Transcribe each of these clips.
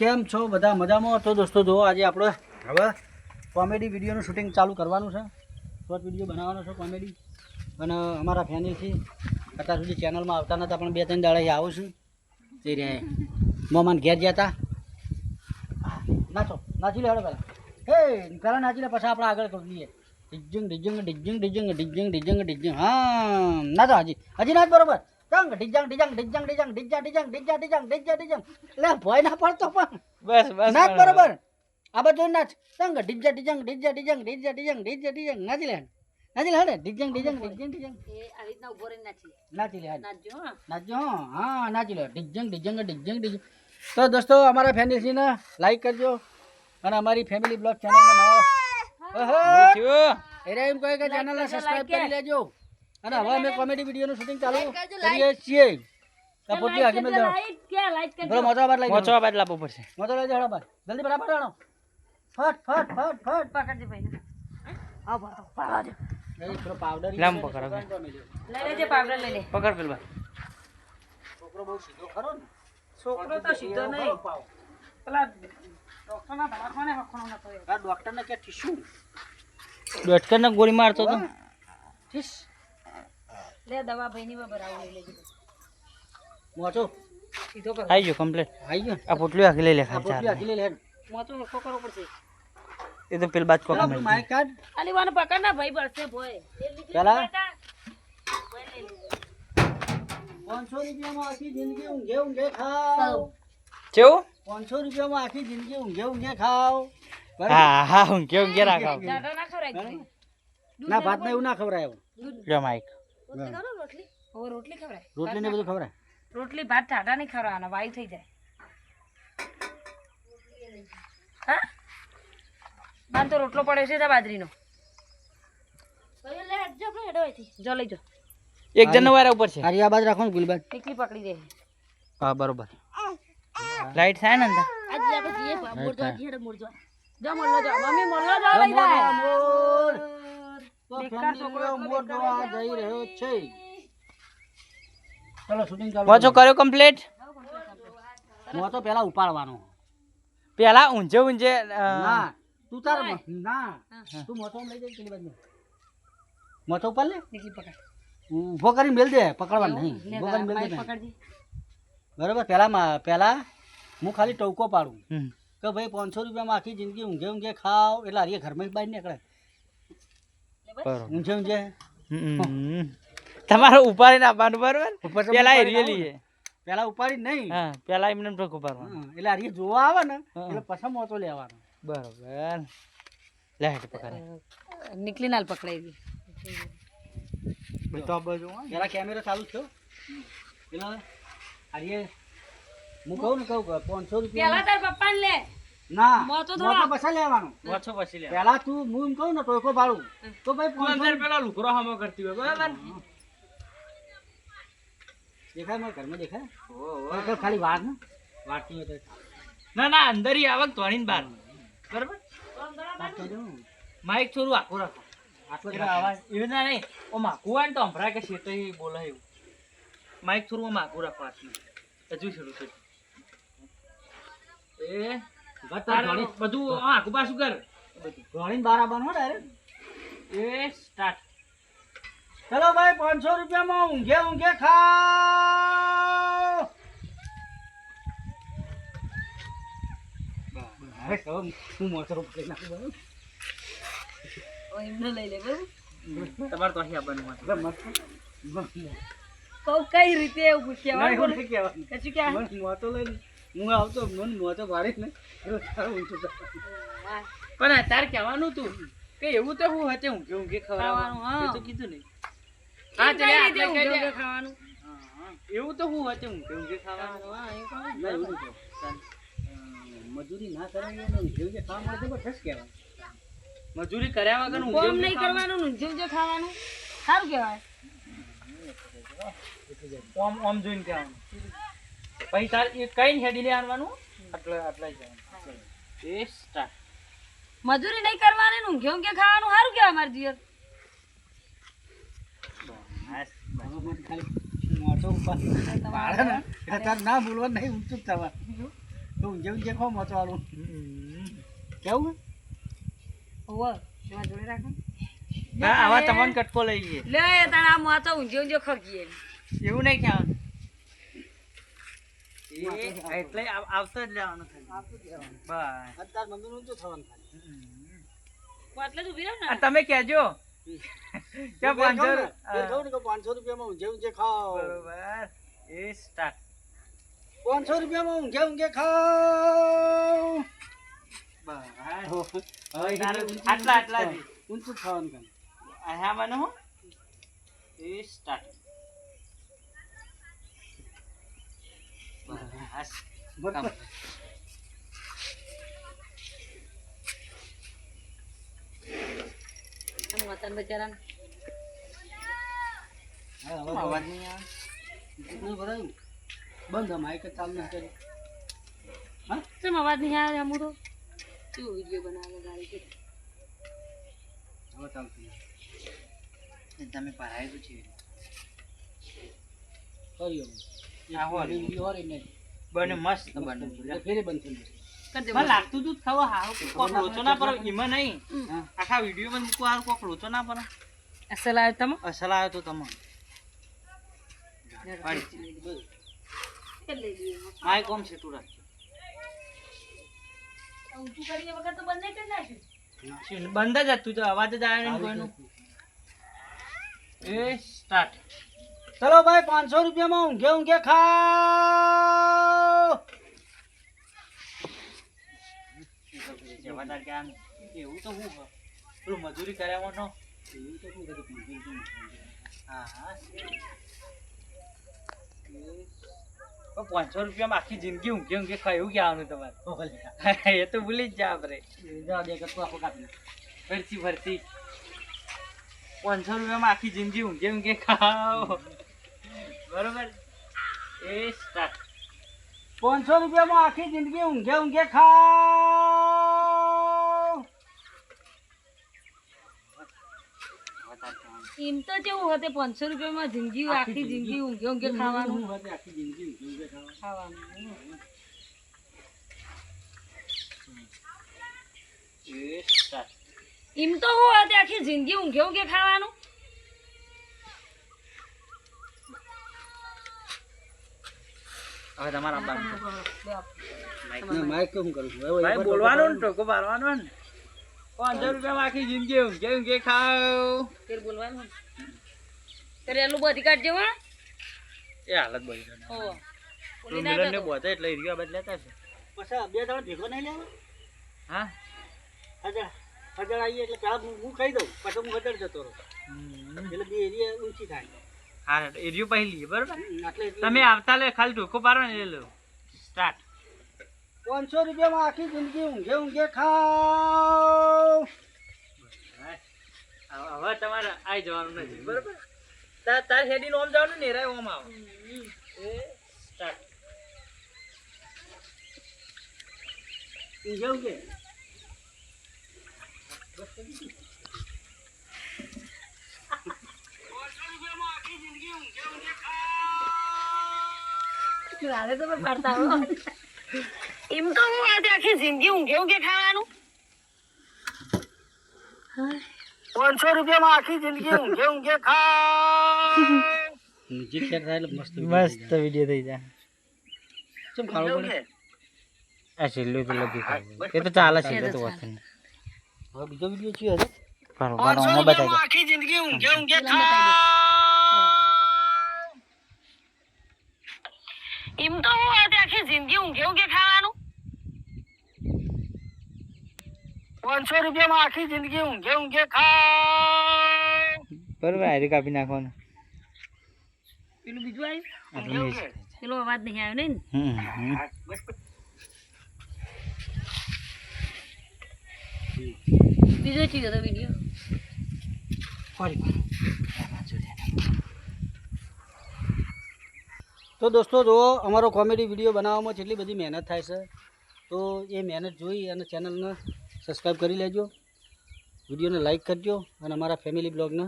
કેમ છો? બધા મજામાં? તો દોસ્તો, જુઓ, આજે આપણે હવે કોમેડી વિડીયોનું શૂટિંગ ચાલુ કરવાનું છે. શોર્ટ વીડિયો બનાવવાનો છે કોમેડી. અને અમારા ફેમિલીથી અત્યાર સુધી ચેનલમાં આવતા નહોતા પણ બે ત્રણ દાડા આવું છું. તે રહ્યા મોમાન ઘેર ગયા હતા નાચો. નાચી લે પહેલાં. હે, પહેલાં નાચી લે, પછી આપણે આગળ કરી લઈએ ડિજિંગ ડિજિંગ ડિજિંગ ડિજિંગ ડિજિંગ ડિજિંગ ડિજિંગ હા, નાચો હજી. હજી નાચ બરોબર. જંગ ડિજંગ ડિજંગ ડિજંગ ડિજંગ ડિજા ડિજંગ ડિજા ડિજંગ ડિજા ડિજંગ લે ભય ના પડતો પણ. બસ બસ નાચ બરોબર. આ બધું નાચ જંગ ડિજા ડિજંગ ડિજા ડિજંગ ડિજા ડિજંગ ડિજા ડિજંગ નાચી લે નાચી લે હડે. ડિજંગ ડિજંગ ડિજંગ ડિજંગ નાચી લે હાલ. નાચજો હં. હા. નાચી લે. ડિજંગ ડિજંગ ડિજંગ ડિજંગ તો દોસ્તો અમારા ફેમિલીને લાઈક કરજો. અને અમારી ફેમિલી બ્લોગ ચેનલમાં નવા ઓહો. એરે એમ કહે કે ચેનલને સબસ્ક્રાઇબ કરી. લેજો. અને હવે અમે કોમેડી વિડીયોનું શૂટિંગ ચાલુ કરીએ છીએ. સપોર્ટી આગળ મેલ લાઈટ કે લાઈટ કે બોલો મોટો બાર લઈ મોટો જાઓ લાપો લાવવો પડશે. મોટો લઈ જાડો બાર જલ્દી બરાબર આણો ફટ ફટ ફટ ફટ. પાવડર પકડ હવે. પકડ પેલું ભાઈ. છોકરો બહુ સીધો ખરો ને. છોકરો તો સીધો નહીં. પેલા ડોક્ટરના દવાખાને. આ ડોક્ટરને કે ગોળી મારતો તો? ઠીસ. લે દવા ભાઈની બરાબર આવી લઈ લેજો મોચો સીધો કર આવી ગયો કમ્પ્લીટ આવી ગયો. આ પોટલી આખી લઈ લે આ પોટલી આખી લઈ લે. મોતો વખો કરવો પડશે. એ તો પેલ બાદ કોક મળી માઇક કાઢ ખાલી વાનો પકડ ના ભાઈ બળશે ભોય. પેલા? પાંચસો રૂપિયામાં આખી જિંદગી ઊંઘે ઊંઘે ખાવ. કેવું પાંચસો રૂપિયામાં આખી જિંદગી ઊંઘે ઊંઘે ખાવ. બરાબર? હા હા કે ના ભાત? ના એવું ના ખવડાય એવું. લ્યો માઈક રોટલી ખાવ રોટલી? ખવડાય. રોટલી ને બધું ખવડાય? રોટલી ભાત ટાટા નહીં ખવડાવવાના વાયુ થઈ જાય. હા? તો રોટલો પડ્યો છે બાજરીનો. જો લઈ જો. એક જણ વાળા ઉપર છે. હારી આ બાજુ રાખો ને ટીકલી પકડી દે. હા બરોબર. લાઈટ થાય ને અંદર? આજે આપણે જઈએ મોરજો હેડ મોરજો જો મોરલો જો. મમ્મી મોરલો જો લઈ જાય મોર. મોચો કર્યો કમ્પ્લીટ મો તો પેલા ઉપાડવાનો. પેલા ઊંઝે ઊંઝે ના તું તાર ના. તું મોટો લઈ જઈ પેલી બાજુ મોટો ઉપર લે? ઊભો કરી મેલ દે પકડવાનું નહીં. ઊભો કરી મેલ દે બરાબર પહેલા પેલા હું ખાલી ટવકો પાડું. કે ભાઈ પાંચસો રૂપિયામાં આખી જિંદગી ઊંઘે ઊંઘે ખાવ. એટલે હારી ઘરમાં જ બહાર નીકળે. ઊંઘે હમ. તમારે ઉપાડીને આપવાનું બરોબર? તો પેલા એ ને. પહેલા ઉપાડી નહીં. હા પેલા એમને તો ઉપાડવાનું. એટલે હારી જોવા આવે ને એટલે પછી મોતો લેવાનો. બરોબર. લે હેઠ પકડે. નીકળી નાલ પકડાઈ દી પેલા કેમેરા ચાલુ થયો. પેલા હારીએ હું કહું ને કહું પાંચસો રૂપિયા પેલા તાર પપ્પા લે. ના મોટો પછી લેવાનું. ઓછો પછી લે પહેલા તું હું કહું ને ટોયકો પાડું તો ભાઈ પાંચસો પેલા લુકરો હમો કરતી હોય બરાબર? દેખાય મારા ઘરમાં દેખાય? પણ ખાલી વાર ને? વાટતી હોય ના ના અંદર ઈ આવક બરાબર? વાત. માઈક થોડું આખું રાખો. આટલો જ અવાજ એવું ના નહીં ઓ માકું હોય ને તો હમણાં કે શેતો બોલાય બોલે એવું. માઇક થોડું આખું રાખો આટલું હજુ શરૂ થયું. એ બધું આખું પાછું કર? બહાર આવવાનું હો direct. એ સ્ટાર્ટ ચલો ભાઈ પાંચસો રૂપિયામાં ઊંઘે ઊંઘે ખાઓ. બસ, હવે હું મોટો પકડી નાખું એમને લઈ લે તમારે તો અહીંયા. કહું કઈ રીતે એવું પૂછ્યા. કશું ક્યાં મોટો લઈને. હું આવતો મન મોટો ભારે ને તારું ઊંચું પણ તાર કહેવાનું તું કે એવું તો હું હતે હું કેવું કે ખવડાવવાનું હા. તો કીધું નહીં. હા ચાલે, આપણે કહી દે. ખાવાનું. હા, હા. એવું તો હું હતે કેવું કે ખાવાનું. હા એ નહીં મજૂરી ના કરાવીએ ને કેવું કે ખાવા મળે જબરદસ્ત કહેવાય. મજૂરી કર્યા વગર હું કોમ નહીં ખાવાનું. કરવાનું ઊંઝે ઊંઝે ખાવાનું. સારું કહેવાય. ઓમ ઓમ જોઈને કહેવાનું. પછી તાર એ કઈ હેડીને આવવાનું આટલે આટલા જવાનું. એ સ્ટાર્ટ મજૂરી નહીં કરવાની નું. ઘેઉં કે ખાવાનું સારું કહેવાય મારા જીવન હવે મને ખાલી મોટો ઉપર પાડે ને એટલે તારે ના બોલવાનું નહીં ઊંચું જ થવાનું. તો ઊંઝે ઊંઝે ખો મોચવાળું કેવું હોવે જોડે રાખો આવા તમને કટકો લઈ ગયે લે તારે મોતો ઊંઝે ઊંઝે ખગીએ એવું નહીં એ એટલે આવ- આવતો જ લેવાનું ખાલી. બસ. અત્યાર થવાનું ખાલી એટલે જ ઊભી રહો તમે કહેજો. કે હું. ઘેર પાંચસો કે પાંચસો રૂપિયામાં ઊંઝે ઊંઝે ખાઓ. બરોબર. એ સ્ટાર્ટ પાંચસો રૂપિયામાં ઊંઘે ઊંઘે ખાઓ. આટલા આટલા ઊંચું થવાનું ખાવાનું હા મને હું એ સ્ટાર્ટ હા, હવે અવાજ નહીં આવે ભરાયું. બંધ માઈક જ ચાલુ નથી કર્યું. હા કેમ અવાજ નહીં આવે અમુ તો કેવો વીડિયો બનાવે ગાડી કે હવે ચાલતું. તમે ભરાયેલું છે કર્યો આ હોલ એટલે બને મસ્ત બને. ફેરે બંધ થઈ જશે. કર દે મને લાગતું તું જ ખાવા હાવ કોક લોચો ના પડે એમાં નહીં. આખા વીડિયો મૂકવા હારું કોક લોચો ના પડે અસલ આવે તમે અસલ આવ્યો તો તમે બસ. લઈ લઈએ માય કોમ છે તું રાખજો ઊંચું કરીએ વગર તો બંધ કરી નાખ્યું બંધ જ હતું તો અવાજ જ આવ્યો નહીં કોઈનું. એ સ્ટાર્ટ ચલો ભાઈ પાંચસો રૂપિયામાં ઊંઘે ઊંઘે ખાઓ એવું તો હું પેલું મજૂરી કર્યા નો એવું તો શું. હા હા. પાંચસો રૂપિયામાં આખી જિંદગી ઊંઘે ઊંઘે ખાયું કહેવાનું તમારે? એ તો ભૂલી જ જા આપણે ફરતી ફરતી પાંચસો રૂપિયામાં આખી જિંદગી ઊંઘે ઊંઘે ખાઓ. બરોબર? એ સ્ટાર્ટ પાંચસો રૂપિયામાં આખી જિંદગી ઊંઘે ઊંઘે ખાઓ. એમ તો કેવું હતે પાંચસો રૂપિયામાં જિંદગી આખી જિંદગી. ઊંઘે ઊંઘે ખાવાનું. આખી જિંદગી ઊંઘે ઊંઘે ખાવાનું. એમ તો હું હોતે આખી જિંદગી ઊંઘે ઊંઘે ખાવાનું. હવે તમારા માઇક હું કરું છું. બોલવાનો ટોકો મારવાનો ને. પાંચસો રૂપિયામાં આખી જિંદગી ઊંઘે ઊંઘે ખાઉ તેર બોલવાનું. તારે એલું બધી કાઢજો હા. એ હાલત બધી છે. હો. પેલું મિલનને બોધે એટલે એ રહ્યા બદલાતા છે. પછી બે જણા ભેગો નહીં લેવા? હા? હજાર. હજાર આવીએ એટલે પેલા હું હું કહી દઉં. પછી હું હજાર જતો રહું. હમ. એટલે બે એરિયા ઊંચી થાય. હા એરિયો પહેલી લઈએ બરોબર? તમે આવતા લે ખાલી ઢોકો પાડો ને એ લો. સ્ટાર્ટ પાંચસો રૂપિયામાં આખી જિંદગી ઊંઘે ઊંઘે ખાવ હવે તમારે આવી જવાનું નથી. બરોબર? તાર તાર હેડી ઓમ જવાનું ને રાય ઓમ આવો. એ સ્ટાર્ટ ઊંઘે ઊંઘે? તો પણ પાડતા હો. એમ તો હું આજે આખી જિંદગી ઊંઘે ઊંઘે ખાવાનું? પાંચસો રૂપિયામાં આખી જિંદગી ઊંઘે ઊંઘે ખાઓ મ્યુઝિક સેટ થાય એટલે મસ્ત મસ્ત વીડિયો થઈ જાય. ચમ ખાવ પડે? આ છેલ્લું તો લગી ખાવું. એ તો ચાલે છે તો વાત હવે બીજો વીડિયો છે હજુ? બરોબર ઓમાં બતાવી આખી જિંદગી ઊંઘે ઊંઘે એમ તો હું આજે આખી જિંદગી ઊંઘે ઊંઘે ખાવાનું પાંચસો રૂપિયામાં આખી જિંદગી ઊંઘે ઊંઘે ખાઓ બરોબર હારી કાપી નાખવાનું. પેલું બીજું આવ્યું. પેલો અવાજ નહીં આવ્યો ને? હમ હમ. બીજો ચીજ હતો વીડિયો તો દોસ્તો જો અમારો કોમેડી વીડિયો બનાવવામાં જેટલી બધી મહેનત થાય છે તો એ મહેનત જોઈ અને ચેનલને સબસ્ક્રાઈબ કરી લેજો. વિડીયોને લાઈક કરજો અને અમારા ફેમિલી બ્લોગને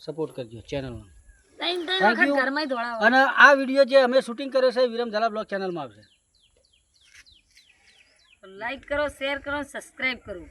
સપોર્ટ કરજો ચેનલમાં થેન્ક દોડાવો. અને આ વીડિયો જે અમે શૂટિંગ કર્યો છે વિરમ ઝાલા બ્લોગ ચેનલમાં આવશે. લાઈક કરો શેર કરો સબસ્ક્રાઈબ કરો.